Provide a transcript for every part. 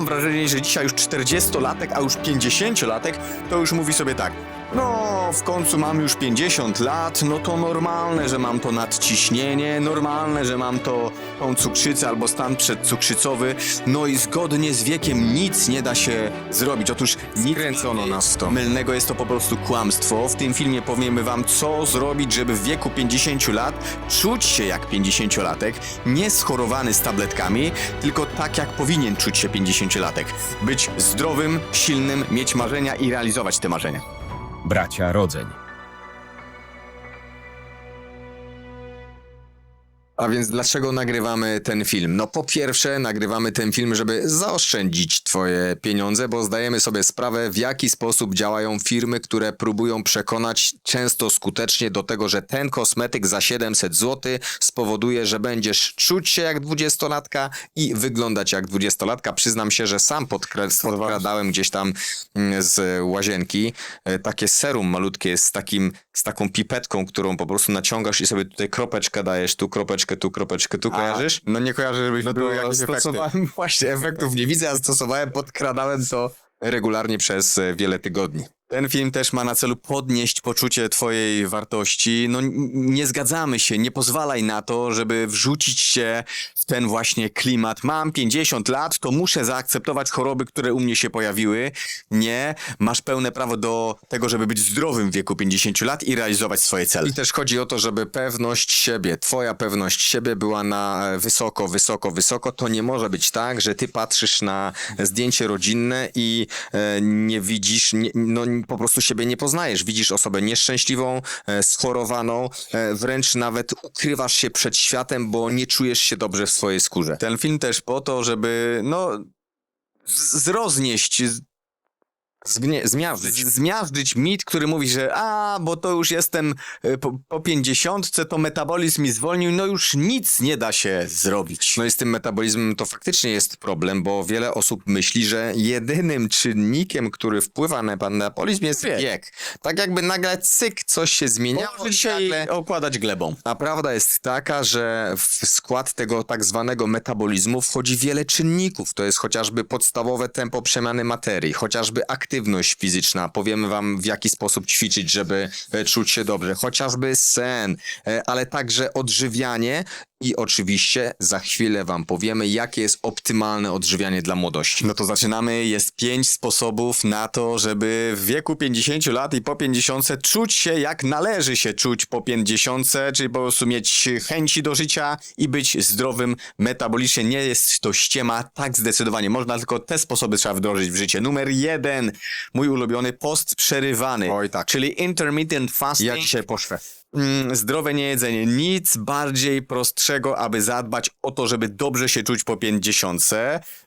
mam wrażenie, że dzisiaj już 40-latek, a już 50-latek to już mówi sobie tak. No, w końcu mam już 50 lat, no to normalne, że mam to nadciśnienie, normalne, że mam to tą cukrzycę albo stan przedcukrzycowy, no i zgodnie z wiekiem nic nie da się zrobić. Otóż nic Kręcono nas to. mylnego jest to po prostu kłamstwo. W tym filmie powiemy wam, co zrobić, żeby w wieku 50 lat czuć się jak 50-latek, nie schorowany z tabletkami, tylko tak jak powinien czuć się 50-latek. Być zdrowym, silnym, mieć marzenia i realizować te marzenia. Bracia Rodzeń. A więc dlaczego nagrywamy ten film? No po pierwsze nagrywamy ten film, żeby zaoszczędzić twoje pieniądze, bo zdajemy sobie sprawę w jaki sposób działają firmy, które próbują przekonać często skutecznie do tego, że ten kosmetyk za 700 zł spowoduje, że będziesz czuć się jak dwudziestolatka i wyglądać jak dwudziestolatka. Przyznam się, że sam podkra- podkradałem gdzieś tam mm, z łazienki e, takie serum malutkie z takim, z taką pipetką, którą po prostu naciągasz i sobie tutaj kropeczkę dajesz, tu kropeczkę, tu kropeczkę, tu kojarzysz? No nie kojarzę, żebyś No był to jakieś efekty. stosowałem właśnie efektów nie widzę, a stosowałem, podkradałem to regularnie przez e, wiele tygodni. Ten film też ma na celu podnieść poczucie twojej wartości. No nie zgadzamy się, nie pozwalaj na to, żeby wrzucić się w ten właśnie klimat. Mam 50 lat, to muszę zaakceptować choroby, które u mnie się pojawiły. Nie, masz pełne prawo do tego, żeby być zdrowym w wieku 50 lat i realizować swoje cele. I też chodzi o to, żeby pewność siebie, twoja pewność siebie była na e, wysoko, wysoko, wysoko. To nie może być tak, że ty patrzysz na zdjęcie rodzinne i e, nie widzisz, nie, no po prostu siebie nie poznajesz. Widzisz osobę nieszczęśliwą, e, schorowaną, e, wręcz nawet ukrywasz się przed światem, bo nie czujesz się dobrze w swojej skórze. Ten film też po to, żeby no zroznieść, Zgnie, zmiażdżyć. zmiażdżyć mit, który mówi, że a, bo to już jestem y, po, po 50, to metabolizm mi zwolnił, no już nic nie da się zrobić. No i z tym metabolizmem to faktycznie jest problem, bo wiele osób myśli, że jedynym czynnikiem, który wpływa na metabolizm jest Wiek. wiek. Tak jakby nagle cyk, coś się zmieniało Może dzisiaj nagle... okładać glebą. A prawda jest taka, że w skład tego tak zwanego metabolizmu wchodzi wiele czynników. To jest chociażby podstawowe tempo przemiany materii, chociażby aktywność fizyczna. Powiemy wam w jaki sposób ćwiczyć, żeby e, czuć się dobrze. Chociażby sen, e, ale także odżywianie i oczywiście za chwilę wam powiemy, jakie jest optymalne odżywianie dla młodości. No to zaczynamy. Jest pięć sposobów na to, żeby w wieku 50 lat i po 50 czuć się jak należy się czuć po 50, czyli po prostu mieć chęci do życia i być zdrowym metabolicznie. Nie jest to ściema, tak zdecydowanie. Można tylko te sposoby trzeba wdrożyć w życie. Numer jeden, mój ulubiony, post przerywany. Oj, tak. Czyli intermittent fasting. Ja dzisiaj poszłę. Mm, zdrowe niejedzenie. Nic bardziej prostszego, aby zadbać o to, żeby dobrze się czuć po 50.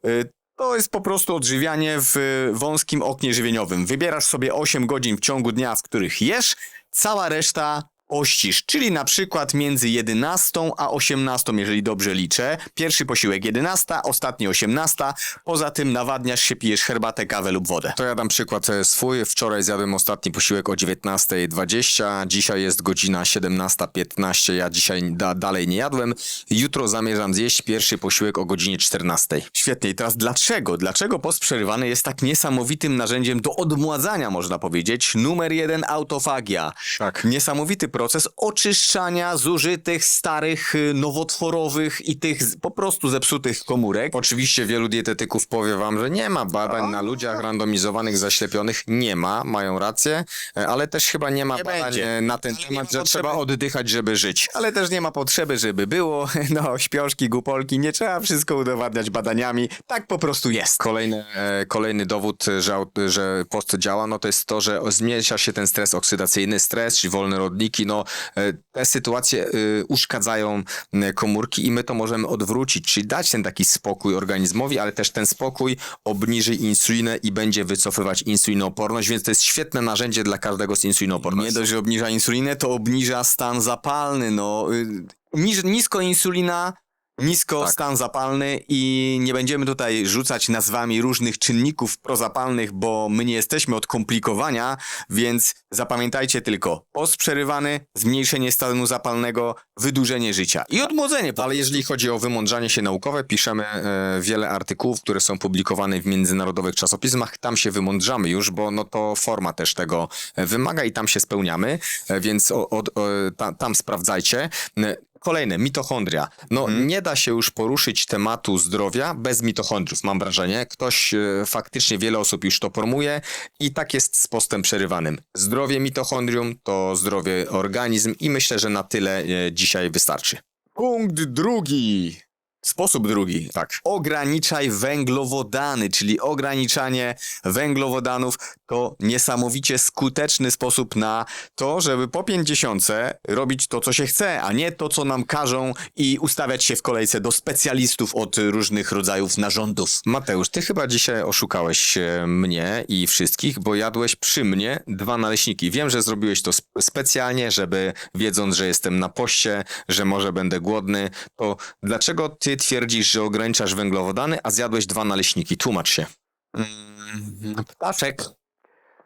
Y, To jest po prostu odżywianie w y, wąskim oknie żywieniowym. Wybierasz sobie 8 godzin w ciągu dnia, w których jesz, cała reszta pościsz, czyli na przykład między 11 a 18, jeżeli dobrze liczę. Pierwszy posiłek 11, ostatni 18. Poza tym nawadniasz się, pijesz herbatę, kawę lub wodę. To ja dam przykład e, swój. Wczoraj zjadłem ostatni posiłek o 19.20, dzisiaj jest godzina 17.15, ja dzisiaj da, dalej nie jadłem. Jutro zamierzam zjeść pierwszy posiłek o godzinie 14.00. Świetnie. I teraz dlaczego? Dlaczego post przerywany jest tak niesamowitym narzędziem do odmładzania, można powiedzieć? Numer jeden, autofagia. Tak. Niesamowity proces oczyszczania zużytych, starych, y, nowotworowych i tych po prostu zepsutych komórek. Oczywiście wielu dietetyków powie wam, że nie ma badań na ludziach randomizowanych, zaślepionych. Nie ma, mają rację, e, ale też chyba nie ma Nie badań będzie. e, na ten Ale temat, ma że potrzeby. trzeba oddychać, żeby żyć. Ale też nie ma potrzeby, żeby było. No, śpioszki, gupolki, nie trzeba wszystko udowadniać badaniami. Tak po prostu jest. Kolejny, e, kolejny dowód, że, że post działa, no to jest to, że zmniejsza się ten stres oksydacyjny, stres, czyli wolne rodniki, no e, te sytuacje e, uszkadzają e, komórki i my to możemy odwrócić, czyli dać ten taki spokój organizmowi, ale też ten spokój obniży insulinę i będzie wycofywać insulinooporność, więc to jest świetne narzędzie dla każdego z insulinooporności. Nie dość, że obniża insulinę, to obniża stan zapalny. No, y, nisko insulina Nisko Tak. stan zapalny i nie będziemy tutaj rzucać nazwami różnych czynników prozapalnych, bo my nie jesteśmy od komplikowania, więc zapamiętajcie tylko post przerywany, zmniejszenie stanu zapalnego, wydłużenie życia i odmłodzenie. Ale jeżeli chodzi o wymądrzanie się naukowe, piszemy e, wiele artykułów, które są publikowane w międzynarodowych czasopismach. Tam się wymądrzamy już, bo no to forma też tego e, wymaga i tam się spełniamy, e, więc o, od- o, ta, tam sprawdzajcie. E, Kolejne, mitochondria. No nie da się już poruszyć tematu zdrowia bez mitochondriów, mam wrażenie. Ktoś, e, faktycznie wiele osób już to promuje i tak jest z postem przerywanym. Zdrowie mitochondrium to zdrowie organizm i myślę, że na tyle e, dzisiaj wystarczy. Punkt drugi. Sposób drugi. Tak. Ograniczaj węglowodany, czyli ograniczanie węglowodanów to niesamowicie skuteczny sposób na to, żeby po 50 robić to, co się chce, a nie to, co nam każą i ustawiać się w kolejce do specjalistów od różnych rodzajów narządów. Mateusz, ty chyba dzisiaj oszukałeś e, mnie i wszystkich, bo jadłeś przy mnie dwa naleśniki. Wiem, że zrobiłeś to sp- specjalnie, żeby wiedząc, że jestem na poście, że może będę głodny, to dlaczego ty twierdzisz, że ograniczasz węglowodany, a zjadłeś dwa naleśniki? Tłumacz się. Mm, ptaszek.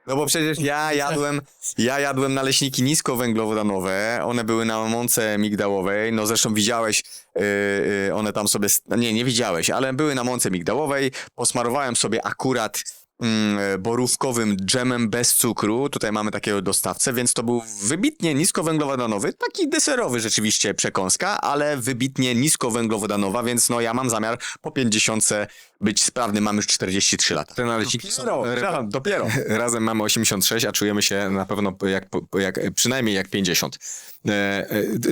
No bo przecież ja jadłem, ja jadłem naleśniki niskowęglowodanowe, one były na mące migdałowej, no zresztą widziałeś, yy, yy, one tam sobie, nie, nie widziałeś, ale były na mące migdałowej, posmarowałem sobie akurat borówkowym dżemem bez cukru, tutaj mamy takiego dostawcę, więc to był wybitnie niskowęglowodanowy, taki deserowy rzeczywiście przekąska, ale wybitnie niskowęglowodanowa, więc no ja mam zamiar po 50 być sprawny, mam już 43 lata. Te naleśniki są... Dopiero, przepraszam, dopiero. Razem mamy 86, a czujemy się na pewno jak, jak przynajmniej jak 50. E,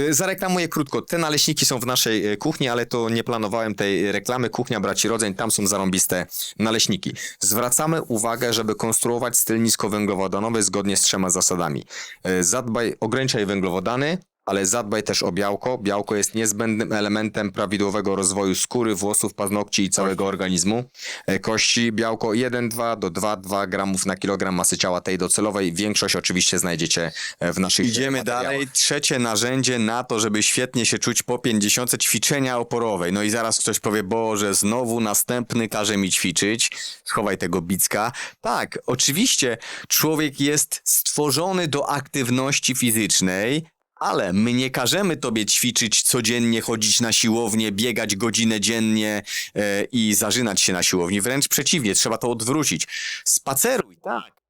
e, zareklamuję krótko. Te naleśniki są w naszej e, kuchni, ale to nie planowałem tej reklamy. Kuchnia Braci Rodzeń, tam są zarąbiste naleśniki. Zwracamy uwagę, żeby konstruować styl niskowęglowodanowy zgodnie z trzema zasadami. E, zadbaj, ograniczaj węglowodany, ale zadbaj też o białko. Białko jest niezbędnym elementem prawidłowego rozwoju skóry, włosów, paznokci i całego organizmu. E, Kości, białko 1,2 do 2,2 gramów na kilogram masy ciała tej docelowej. Większość oczywiście znajdziecie e, w naszych Idziemy dalej. Trzecie narzędzie na to, żeby świetnie się czuć po 50 ćwiczenia oporowej. No i zaraz ktoś powie, Boże, znowu następny każe mi ćwiczyć. Schowaj tego bicka. Tak, oczywiście człowiek jest stworzony do aktywności fizycznej, ale my nie każemy tobie ćwiczyć codziennie, chodzić na siłownię, biegać godzinę dziennie e, i zażynać się na siłowni. Wręcz przeciwnie, trzeba to odwrócić. Spaceruj, tak.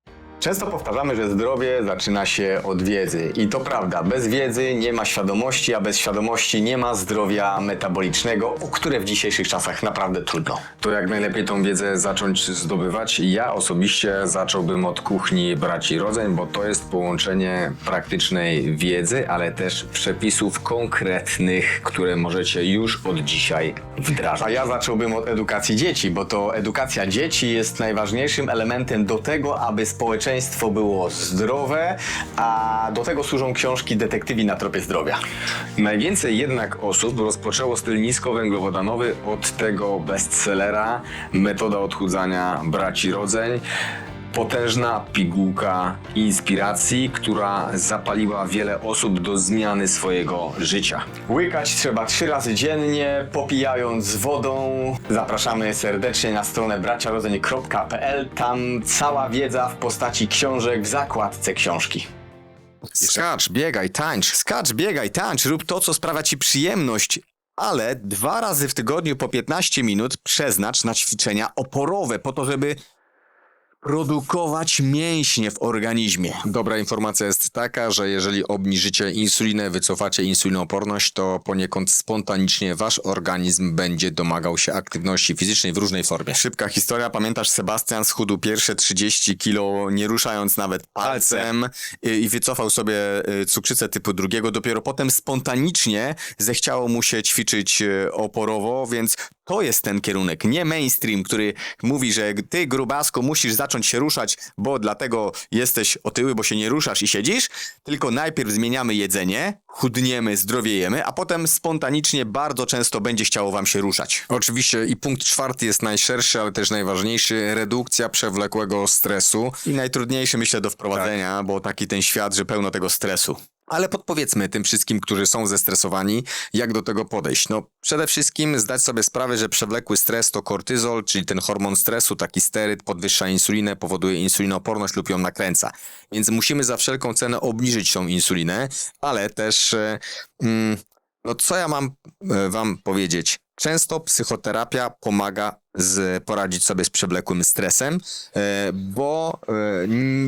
Często powtarzamy, że zdrowie zaczyna się od wiedzy. I to prawda, bez wiedzy nie ma świadomości, a bez świadomości nie ma zdrowia metabolicznego, o które w dzisiejszych czasach naprawdę trudno. To jak najlepiej tą wiedzę zacząć zdobywać? Ja osobiście zacząłbym od kuchni braci rodzeń, bo to jest połączenie praktycznej wiedzy, ale też przepisów konkretnych, które możecie już od dzisiaj wdrażać. A ja zacząłbym od edukacji dzieci, bo to edukacja dzieci jest najważniejszym elementem do tego, aby społeczeństwo było zdrowe, a do tego służą książki Detektywi na tropie zdrowia. Najwięcej jednak osób rozpoczęło styl niskowęglowodanowy od tego bestsellera Metoda odchudzania braci rodzeń. Potężna pigułka inspiracji, która zapaliła wiele osób do zmiany swojego życia. Łykać trzeba trzy razy dziennie, popijając wodą. Zapraszamy serdecznie na stronę braciarodzeń.pl. Tam cała wiedza w postaci książek w zakładce książki. Skacz, biegaj, tańcz. Skacz, biegaj, tańcz, rób to, co sprawia ci przyjemność. Ale dwa razy w tygodniu po 15 minut przeznacz na ćwiczenia oporowe, po to, żeby produkować mięśnie w organizmie. Dobra informacja jest taka, że jeżeli obniżycie insulinę, wycofacie insulinooporność, to poniekąd spontanicznie wasz organizm będzie domagał się aktywności fizycznej w różnej formie. Szybka historia, pamiętasz, Sebastian schudł pierwsze 30 kilo, nie ruszając nawet palcem i, wycofał sobie y, cukrzycę typu drugiego. Dopiero potem spontanicznie zechciało mu się ćwiczyć y, oporowo, więc to jest ten kierunek, nie mainstream, który mówi, że ty, grubasku, musisz zacząć się ruszać, bo dlatego jesteś otyły, bo się nie ruszasz i siedzisz, tylko najpierw zmieniamy jedzenie, chudniemy, zdrowiejemy, a potem spontanicznie bardzo często będzie chciało wam się ruszać. Oczywiście i punkt czwarty jest najszerszy, ale też najważniejszy. Redukcja przewlekłego stresu. I najtrudniejszy myślę do wprowadzenia, bo taki ten świat, że pełno tego stresu. Ale podpowiedzmy tym wszystkim, którzy są zestresowani, jak do tego podejść. No, przede wszystkim zdać sobie sprawę, że przewlekły stres to kortyzol, czyli ten hormon stresu, taki steryd, podwyższa insulinę, powoduje insulinooporność lub ją nakręca. Więc musimy za wszelką cenę obniżyć tą insulinę, ale też, e, mm, no co ja mam e, wam powiedzieć? Często psychoterapia pomaga z, poradzić sobie z przewlekłym stresem, e, bo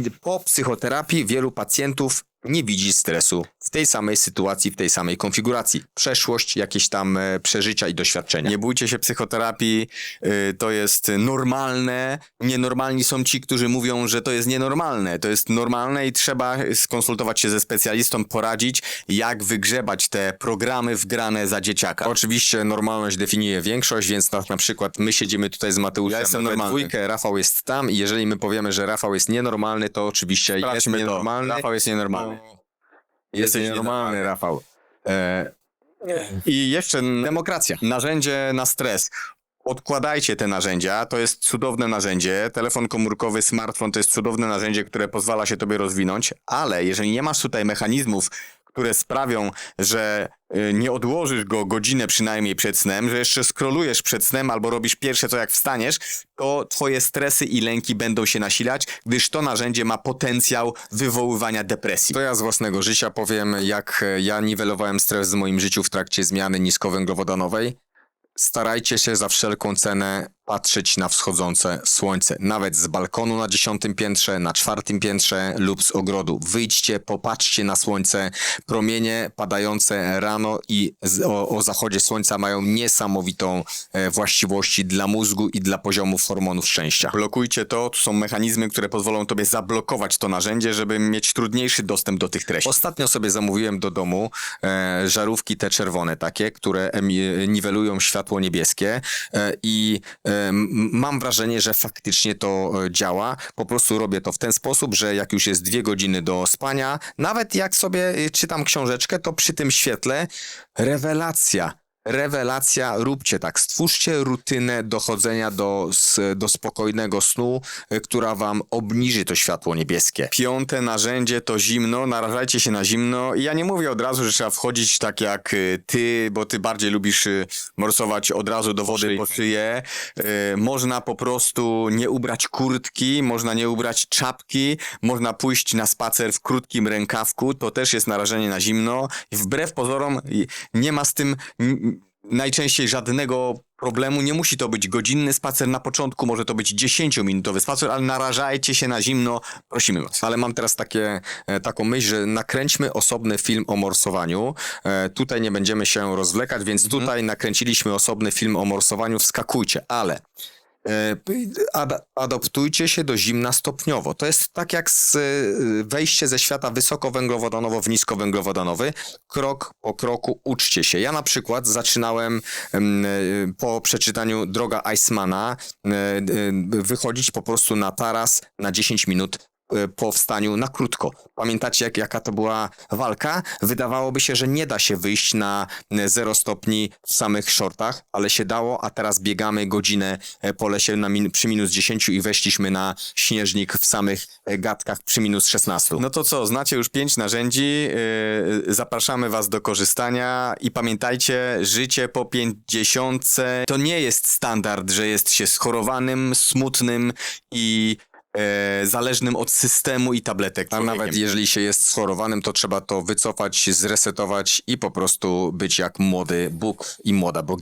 e, po psychoterapii wielu pacjentów nie widzi stresu w tej samej sytuacji, w tej samej konfiguracji. Przeszłość, jakieś tam e, przeżycia i doświadczenia. Nie bójcie się psychoterapii, to jest normalne. Nienormalni są ci, którzy mówią, że to jest nienormalne. To jest normalne i trzeba skonsultować się ze specjalistą, poradzić, jak wygrzebać te programy wgrane za dzieciaka. Oczywiście normalność definiuje większość, więc na, na przykład my siedzimy tutaj z Mateuszem Ja jestem we normalny. dwójkę, Rafał jest tam i jeżeli my powiemy, że Rafał jest nienormalny, to oczywiście jest Sprawdźmy to. nienormalny. Rafał jest nienormalny. Jesteś Jesteś nienormalny, Rafał. E, I jeszcze demokracja. narzędzie na stres. Odkładajcie te narzędzia, to jest cudowne narzędzie. Telefon komórkowy, smartfon to jest cudowne narzędzie, które pozwala się tobie rozwinąć, ale jeżeli nie masz tutaj mechanizmów, które sprawią, że y, nie odłożysz go godzinę przynajmniej przed snem, że jeszcze scrollujesz przed snem albo robisz pierwsze co jak wstaniesz, to twoje stresy i lęki będą się nasilać, gdyż to narzędzie ma potencjał wywoływania depresji. To ja z własnego życia powiem, jak e, ja niwelowałem stres w moim życiu w trakcie zmiany niskowęglowodanowej. Starajcie się za wszelką cenę patrzeć na wschodzące słońce. Nawet z balkonu na dziesiątym piętrze, na czwartym piętrze lub z ogrodu. Wyjdźcie, popatrzcie na słońce. Promienie padające rano i o, o zachodzie słońca mają niesamowitą e, właściwości dla mózgu i dla poziomów hormonów szczęścia. Blokujcie to, to są mechanizmy, które pozwolą tobie zablokować to narzędzie, żeby mieć trudniejszy dostęp do tych treści. Ostatnio sobie zamówiłem do domu e, żarówki te czerwone takie, które niwelują światło niebieskie e, i e, mam wrażenie, że faktycznie to e, działa. Po prostu robię to w ten sposób, że jak już jest dwie godziny do spania, nawet jak sobie e, czytam książeczkę, to przy tym świetle rewelacja. Rewelacja, róbcie tak. Stwórzcie rutynę dochodzenia do, do spokojnego snu, e, która wam obniży to światło niebieskie. Piąte narzędzie to zimno, narażajcie się na zimno. Ja nie mówię od razu, że trzeba wchodzić tak jak y, ty, bo ty bardziej lubisz y, morsować od razu do wody po szyję. Można po prostu nie ubrać kurtki, można nie ubrać czapki, można pójść na spacer w krótkim rękawku, to też jest narażenie na zimno. Wbrew pozorom nie ma z tym najczęściej żadnego problemu. Nie musi to być godzinny spacer na początku, może to być 10-minutowy spacer, ale narażajcie się na zimno, prosimy was. Ale mam teraz takie, e, taką myśl, że nakręćmy osobny film o morsowaniu. E, tutaj nie będziemy się rozwlekać, więc Mhm. tutaj nakręciliśmy osobny film o morsowaniu. Wskakujcie, ale adoptujcie się do zimna stopniowo. To jest tak jak z, e, wejście ze świata wysokowęglowodanowo w niskowęglowodanowy. Krok po kroku uczcie się. Ja na przykład zaczynałem em, e, po przeczytaniu Droga Icemana e, e, wychodzić po prostu na taras na 10 minut e, po wstaniu na krótko. Pamiętacie, jak, jaka to była walka? Wydawałoby się, że nie da się wyjść na e, 0 stopni w samych shortach, ale się dało, a teraz biegamy godzinę e, po lesie na min- przy minus 10 i weszliśmy na śnieżnik w samych e, gadkach przy minus 16. No to co, znacie już pięć narzędzi, yy, zapraszamy was do korzystania i pamiętajcie, życie po pięćdziesiątce to nie jest standard, że jest się schorowanym, smutnym i e, zależnym od systemu i tabletek. A człowiekiem. nawet jeżeli się jest schorowanym, to trzeba to wycofać, zresetować i po prostu być jak młody Bóg i młoda bogini.